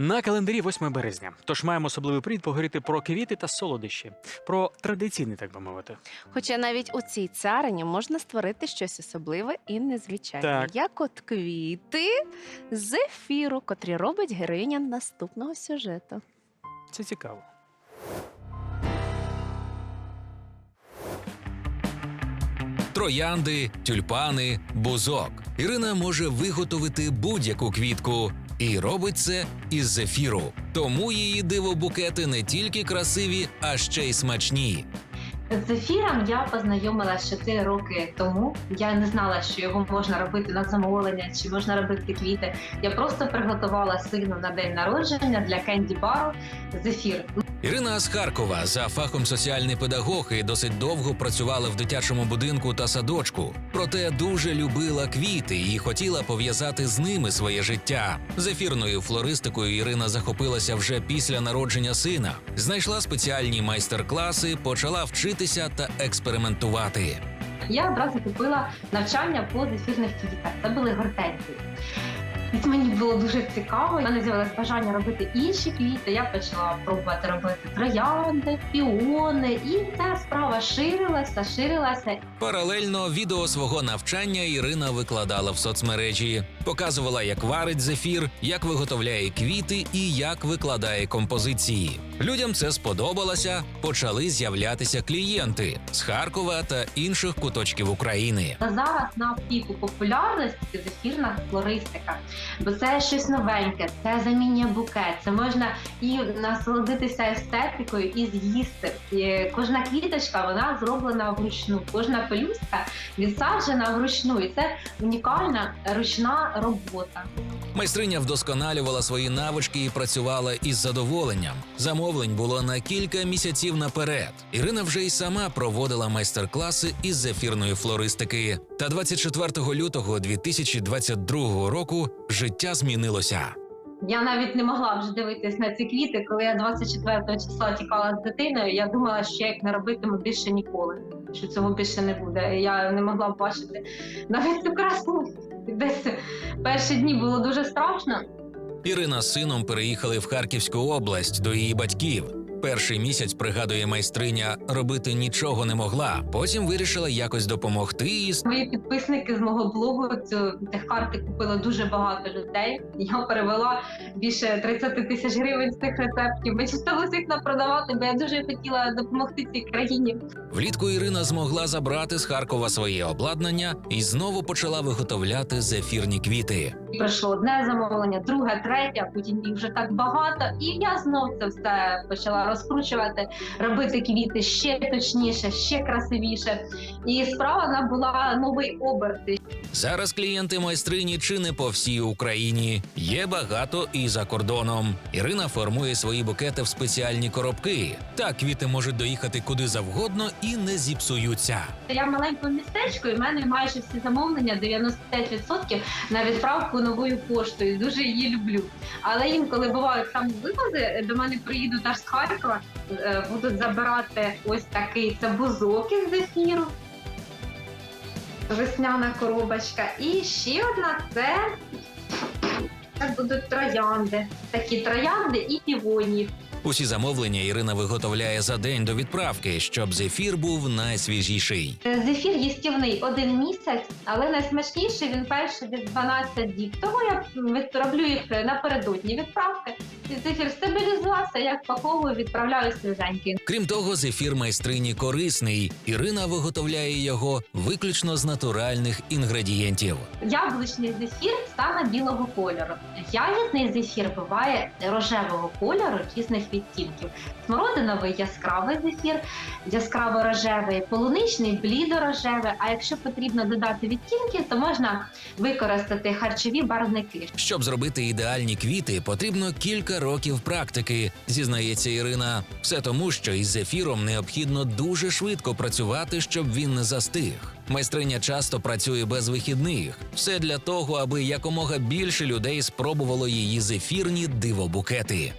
На календарі 8 березня. Тож маємо особливий привід поговорити про квіти та солодощі, про традиційний, так би мовити. Хоча навіть у цій царині можна створити щось особливе і незвичайне, Так. як от квіти з ефіру, котрі робить героїня наступного сюжету. Це цікаво. троянди, тюльпани, бузок. Ірина може виготовити будь-яку квітку і робить це із зефіру. Тому її дивобукети не тільки красиві, а ще й смачні. З ефіром я познайомилася 4 роки тому. Я не знала, що його можна робити на замовлення, чи можна робити квіти. Я просто приготувала сину на день народження для кенді бару зефір. Ірина з Харкова за фахом соціальний педагог і досить довго працювала в дитячому будинку та садочку. Проте дуже любила квіти і хотіла пов'язати з ними своє життя. Зефірною флористикою Ірина захопилася вже після народження сина. Знайшла спеціальні майстер-класи, почала вчитися та експериментувати. Я одразу купила навчання по зефірних квітах. Це були гортензії. І мені було дуже цікаво. У мене з'явилось бажання робити інші квіти. Я почала пробувати робити троянди, піони, і ця справа ширилася, ширилася. Паралельно відео свого навчання Ірина викладала в соцмережі, показувала, як варить зефір, як виготовляє квіти і як викладає композиції. Людям це сподобалося. Почали з'являтися клієнти з Харкова та інших куточків України. Зараз на піку популярності зефірна флористика, бо це щось новеньке, це замінює букет. Це можна і насолодитися естетикою, і з'їсти. Кожна квіточка вона зроблена вручну, кожна пелюстка відсаджена вручну, і це унікальна ручна робота. Майстриня вдосконалювала свої навички і працювала із задоволенням. Замовлень було на кілька місяців наперед. Ірина вже й сама проводила майстер-класи із зефірної флористики. Та 24 лютого 2022 року життя змінилося. Я навіть не могла вже дивитись на ці квіти, коли я 24 числа тікала з дитиною. Я думала, що я їх не робитиму більше ніколи. Що цього більше не буде. Я не могла бачити навіть цю красу. Десь перші дні було дуже страшно. Ірина з сином переїхали в Харківську область до її батьків. Перший місяць пригадує майстриня, робити нічого не могла. Потім вирішила якось допомогти і Мої підписники з мого блогу цю тих карти купили дуже багато людей. Я перевела більше 30 тисяч гривень з цих рецептів. Ми чистили їх продавати, бо я дуже хотіла допомогти цій країні. Влітку Ірина змогла забрати з Харкова своє обладнання і знову почала виготовляти зефірні квіти. Пройшло одне замовлення, друге, третє, потім їх вже так багато. І я знов це все почала розкручувати, робити квіти ще точніше, ще красивіше. І справа набула новий оберт. Зараз клієнти майстрині чи не по всій Україні. Є багато і за кордоном. Ірина формує свої букети в спеціальні коробки. Так квіти можуть доїхати куди завгодно і не зіпсуються. Я в маленькому містечку, і в мене майже всі замовлення 95% на відправку новою поштою. Дуже її люблю. Але інколи бувають там вивози. До мене приїдуть аж з Харкова, е, будуть забирати ось такий це бузок із зефіру. Весняна коробочка. І ще одна це, це будуть троянди. Такі троянди і півонії. Усі замовлення Ірина виготовляє за день до відправки, щоб зефір був найсвіжіший. Е, Зефір їстівний один місяць, але найсмачніший він перший десь 12 діб. Тому я від- їх напередодні відправки. І зефір стабілізувався, я впаковую, відправляю свіженький. Крім того, зефір майстрині корисний. Ірина виготовляє його виключно з натуральних інгредієнтів. Яблучний зефір саме білого кольору. Ягідний зефір буває рожевого кольору різних відтінків. Смородиновий яскравий зефір, яскраво рожевий, полуничний блідо-рожевий. А якщо потрібно додати відтінки, то можна використати харчові барвники. Щоб зробити ідеальні квіти, потрібно кілька років практики, зізнається Ірина. Все тому, що із зефіром необхідно дуже швидко працювати, щоб він не застиг. Майстриня часто працює без вихідних. Все для того, аби якомога більше людей спробувало її зефірні дивобукети.